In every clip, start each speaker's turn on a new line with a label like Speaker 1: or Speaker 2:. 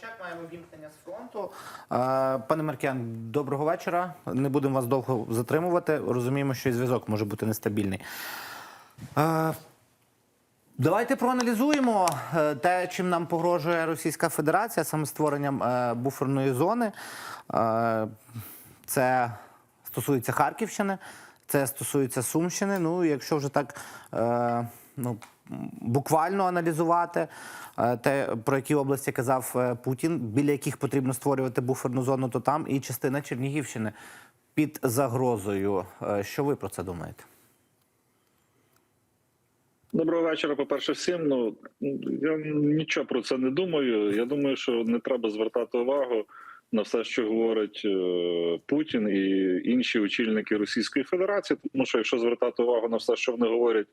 Speaker 1: Ковальчак, маємо вімкнення з фронту. Пане Маркян, доброго вечора. Не будемо вас довго затримувати. Розуміємо, що і зв'язок може бути нестабільний. Давайте проаналізуємо е, те, чим нам погрожує Російська Федерація, саме створенням е, буферної зони. Е, Це стосується Харківщини, це стосується Сумщини. Ну, якщо вже так ну, буквально аналізувати е, те, про які області казав е, Путін, біля яких потрібно створювати буферну зону, то там і частина Чернігівщини під загрозою. Е, Що ви про це думаєте?
Speaker 2: Доброго вечора. По перше, всім. Ну я нічого про це не думаю. Я думаю, що не треба звертати увагу на все, що говорить Путін і інші очільники Російської Федерації. Тому що якщо звертати увагу на все, що вони говорять,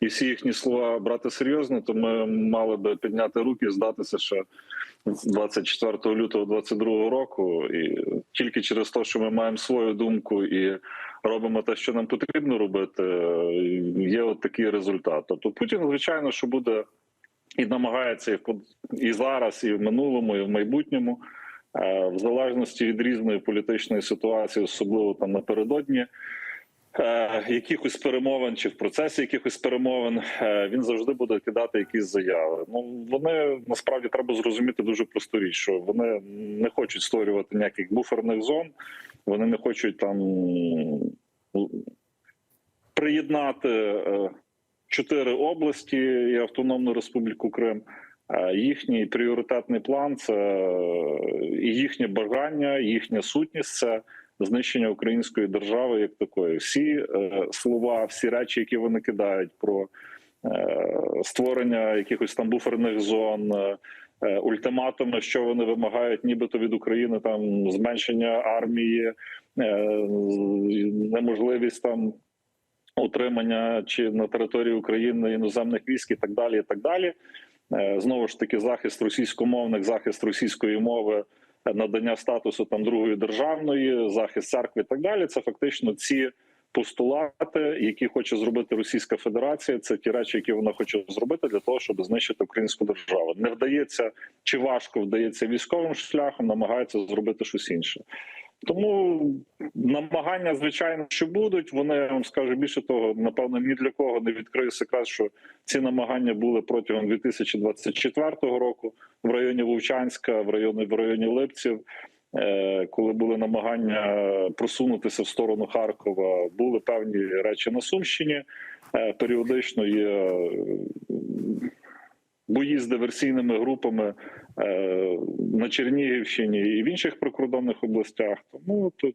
Speaker 2: і всі їхні слова брати серйозно, то ми мали би підняти руки і здатися з 24 лютого 22 року, і тільки через те, що ми маємо свою думку і робимо те, що нам потрібно робити, є от такий результат. Тобто Путін, звичайно, що буде і намагається і в і зараз, і в минулому, і в майбутньому, е, в залежності від різної політичної ситуації, особливо там напередодні. Е, Якихось перемовин чи в процесі якихось перемовин е, він завжди буде кидати якісь заяви. Ну вони насправді треба зрозуміти дуже просту річ, що вони не хочуть створювати ніяких буферних зон, вони не хочуть там приєднати е, чотири області і Автономну Республіку Крим. Їхній пріоритетний план це їхнє бажання, їхня сутність це знищення української держави як такої. Всі е, слова, всі речі, які вони кидають про е, створення якихось там буферних зон. е, Ультиматуми, що вони вимагають, нібито від України там зменшення армії, неможливість там утримання чи на території України іноземних військ і так далі. І так далі. Знову ж таки, захист російськомовних, захист російської мови, надання статусу там другої державної, захист церкви і так далі. Це фактично ці постулати, які хоче зробити Російська Федерація. Це ті речі, які вона хоче зробити для того, щоб знищити українську державу. Не вдається чи важко вдається військовим шляхом, намагається зробити щось інше. Тому намагання, звичайно, що будуть. Вони я вам скажу більше того, напевно, ні для кого не відкрию секрет, що ці намагання були протягом 2024 року в районі Вовчанська, в районі в районі Липців. е, Коли були намагання просунутися в сторону Харкова, були певні речі на Сумщині. Е, Періодично є бої з диверсійними групами на Чернігівщині і в інших прикордонних областях. Тому тут,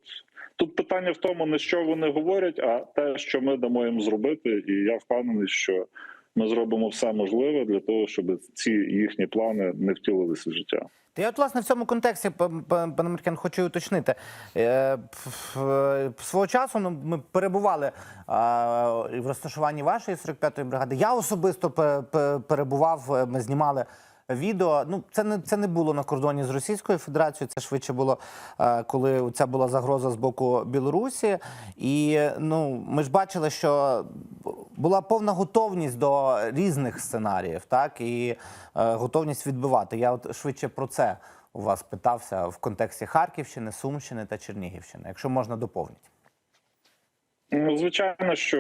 Speaker 2: тут питання в тому, не що вони говорять, а те, що ми дамо їм зробити. І я впевнений, що ми зробимо все можливе для того, щоб ці їхні плани не втілилися в життя.
Speaker 1: Я от, власне, в цьому контексті, пане Маркян, хочу уточнити. Е, ф- Свого часу ну, ми перебували в розташуванні вашої 45-ї бригади. Я особисто пе- пе- перебував, е, ми знімали відео. Ну, це не, це не було на кордоні з Російською Федерацією, це швидше було, е, коли ця була загроза з боку Білорусі. І ну, ми ж бачили, що була повна готовність до різних сценаріїв, так і е, готовність відбивати. Я от швидше про це у вас питався в контексті Харківщини, Сумщини та Чернігівщини, якщо можна доповнити.
Speaker 2: Ну, звичайно, що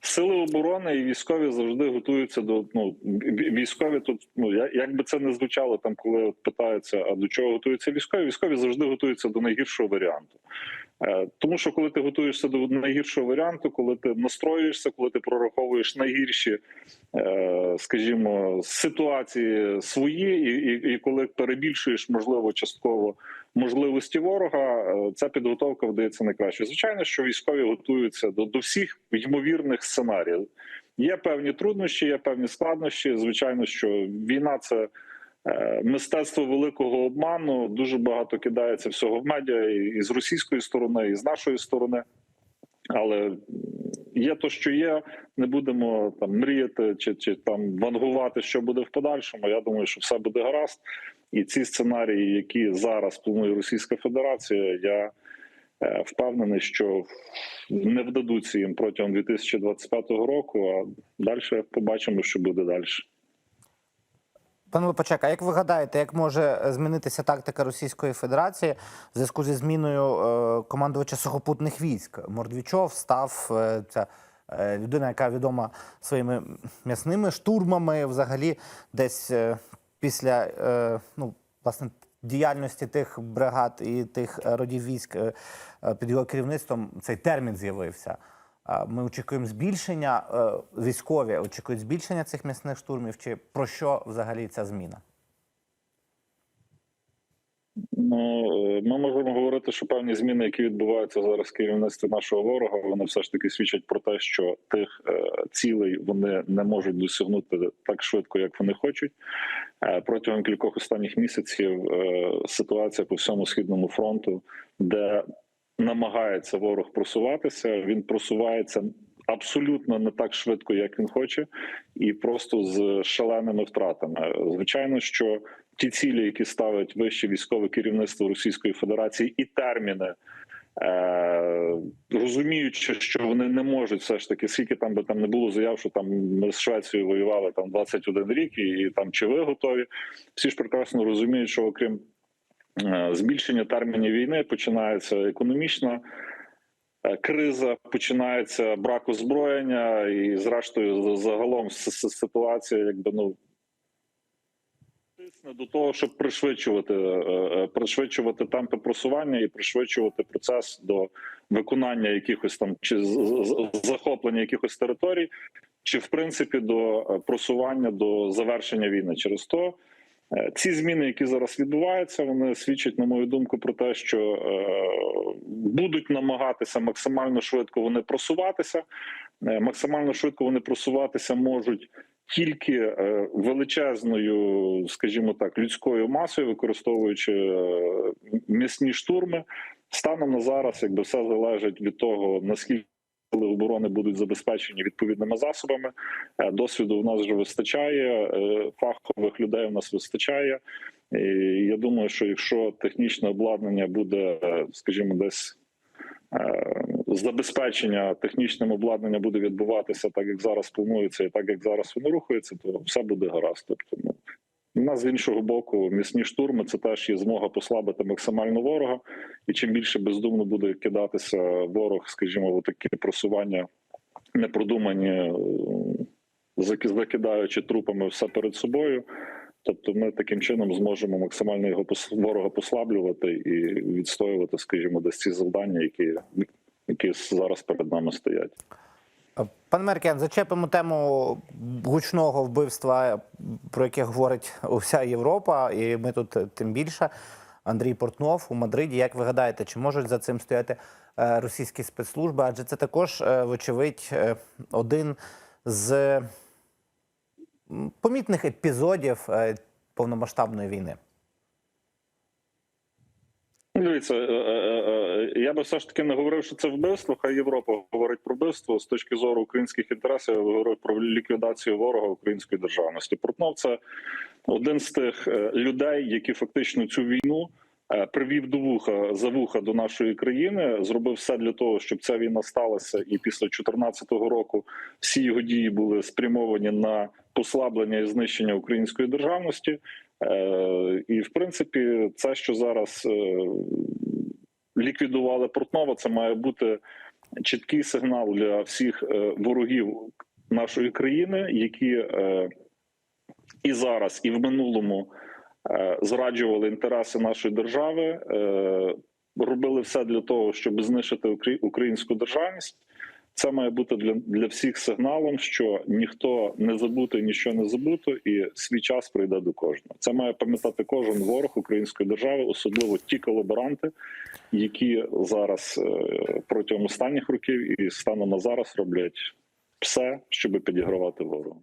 Speaker 2: сили оборони і військові завжди готуються до ну військові. Тут ну як би це не звучало, там коли питаються, а до чого готуються військові? Військові завжди готуються до найгіршого варіанту. Е, Тому що коли ти готуєшся до найгіршого варіанту, коли ти настроюєшся, коли ти прораховуєш найгірші, е, скажімо, ситуації свої, і, і, і коли перебільшуєш можливо частково можливості ворога, е, ця підготовка вдається найкраще. Звичайно, що військові готуються до, до всіх ймовірних сценаріїв. Є певні труднощі, є певні складнощі. Звичайно, що війна це е, мистецтво великого обману. Дуже багато кидається всього в медіа і, з російської сторони, і з нашої сторони. Але є то, що є. Не будемо там мріяти чи, чи там вангувати, що буде в подальшому. Я думаю, що все буде гаразд. І ці сценарії, які зараз планує Російська Федерація, я е, впевнений, що не вдадуться їм протягом 2025 року. А далі побачимо, що буде далі.
Speaker 1: Пане Лопачак, а як ви гадаєте, як може змінитися тактика Російської Федерації в зв'язку зі зміною е, командувача сухопутних військ? Мордвічов став е, ця людина, яка відома своїми м'ясними штурмами, взагалі десь після е, ну, власне, діяльності тих бригад і тих е, родів військ е, під його керівництвом цей термін з'явився. Ми очікуємо збільшення військові очікують збільшення цих м'ясних штурмів. Чи про що взагалі ця зміна?
Speaker 2: Ну ми можемо говорити, що певні зміни, які відбуваються зараз в керівництві нашого ворога, вони все ж таки свідчать про те, що тих е, цілей вони не можуть досягнути так швидко, як вони хочуть. Е, Протягом кількох останніх місяців ситуація по всьому східному фронту, де намагається ворог просуватися, він просувається. Абсолютно не так швидко, як він хоче, і просто з шаленими втратами. Звичайно, що ті цілі, які ставить вище військове керівництво Російської Федерації, і терміни, е, розуміючи, що вони не можуть все ж таки, скільки там би там не було заяв, що там ми з Швецією воювали там 21 рік, і, і там чи ви готові, всі ж прекрасно розуміють, що окрім е, збільшення термінів війни починається економічна. е, Криза починається брак озброєння, і зрештою за- загалом ситуація, якби ну тисне до того, щоб пришвидшувати, е, е, пришвидшувати темпи просування і пришвидшувати процес до виконання якихось там чи захоплення якихось територій, чи в принципі до е, просування до завершення війни. Через то ці зміни, які зараз відбуваються, вони свідчать, на мою думку, про те, що будуть намагатися максимально швидко вони просуватися. Максимально швидко вони просуватися можуть тільки е, величезною, скажімо так, людською масою, використовуючи е, м'ясні штурми. Станом на зараз, якби все залежить від того, наскільки оборони будуть забезпечені відповідними засобами. Е, Досвіду у нас вже вистачає, фахових людей у нас вистачає. І я думаю, що якщо технічне обладнання буде, скажімо, десь забезпечення технічним обладнанням буде відбуватися так, як зараз планується, і так як зараз воно рухається, то все буде гаразд. Тобто, ну у нас з іншого боку, міцні штурми це теж є змога послабити максимально ворога, і чим більше бездумно буде кидатися ворог, скажімо, в такі просування непродумані, е, заки- закидаючи трупами все перед собою. Тобто, ми таким чином зможемо максимально його ворога послаблювати і відстоювати, скажімо, десь ці завдання, які, які зараз перед нами стоять.
Speaker 1: Пане Меркен, зачепимо тему гучного вбивства, про яке говорить вся Європа, і ми тут е, тим більше. Андрій Портнов у Мадриді. Як ви гадаєте, чи можуть за цим стояти е, російські спецслужби? Адже це також, е, вочевидь, один з помітних епізодів повномасштабної війни.
Speaker 2: Ну, Дивіться, я би все ж таки не говорив, що це вбивство. Хай Європа говорить про вбивство з точки зору українських інтересів. Я говорю про ліквідацію ворога української державності. Портнов це один з тих е, людей, які фактично цю війну е, привів до вуха за вуха до нашої країни. Зробив все для того, щоб ця війна сталася, і після 2014 року всі його дії були спрямовані на послаблення і знищення української державності. Е, І в принципі, це, що зараз е, ліквідували Портнова, це має бути чіткий сигнал для всіх е, ворогів нашої країни, які е, і зараз, і в минулому е, зраджували інтереси нашої держави, робили все для того, щоб знищити українську державність. Це має бути для, для всіх сигналом, що ніхто не забутий, нічого не забуто, і свій час прийде до кожного. Це має пам'ятати кожен ворог української держави, особливо ті колаборанти, які зараз е, протягом останніх років і станом на зараз роблять все, щоб підігравати ворогу.